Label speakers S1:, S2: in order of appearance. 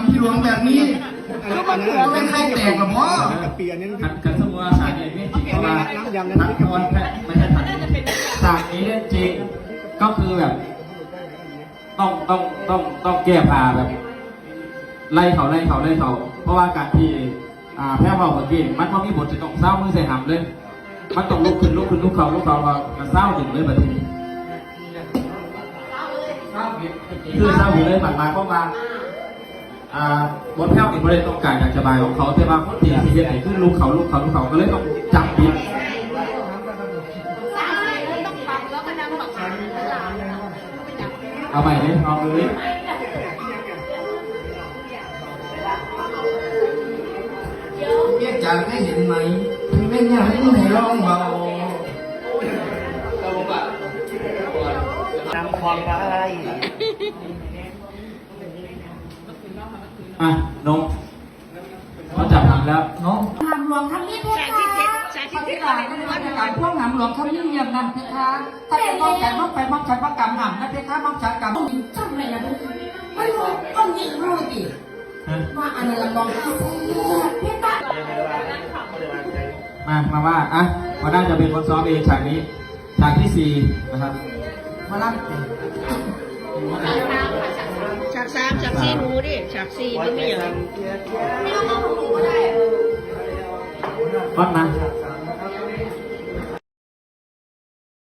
S1: ำพี่หลวงแบบนี้ไม่ใครแตกหรอพ่อ
S2: กับปีอันนี้
S3: ขันกันสมมติว่าฉากนี้ไม่จริงว่านักบอลแพ้ไม่ใช่ฉากนี้ฉากนี้เล่นจริงก็คือแบบ ต้องต้องต้องต้องแก้ผ้าแบบไล่เขาไล่เขาไล่เขา เพราะว่าการที่อ่าแพ้เบาเมื่อกี้มันพอมีบทจะต้องเศร้ามือใส่หำเลย มันต้องลุกขึ้นลุกขึ้นลุกเขาลุกเขาว่ามันเศร้าถึงเลยแบบนี้คือเศร้าอยู่เลยหมายความว่า อ่าบนแพ้วนี่ไม่ได้ต้องการอยากสบายของเขาแต่ว่าคนที่ที่ไหนคือลูกเขาลูกเขาลูกเขาก็เลยต้องจับผิด
S4: เอา
S3: ใหม่เลยลองดูดิ
S1: เรียกจากได้เห็นไหมที่เป็นอยางนี้ให้ร้องเบา
S2: นำความไว้
S3: อะนมเขาจับผิดแล้ว
S1: เนาะ
S5: นำหลวงทำนี่เพคะปฏิบัติในราชการพวกนำหลวงทำนี่เยี่ยมนั่นเพคะถ้าเป็นมองแต่มองไปมองฉันว่ากรรมหนำนะเพคะมองฉันกรรมจำเลยนะเพคะไม่รู้ต้องยิงรู้ดิ
S3: ฮะ
S5: ว่าอันนั้นละมองข้าเพคะ
S3: มามาว่าอะมาน่าจะเป็นคนซ้อมเองฉากนี้ฉากที่สี่นะครับ
S5: มาลัง
S4: ฉ ซีหมูดิฉากสี่มันมีอย่าง
S3: วังนะ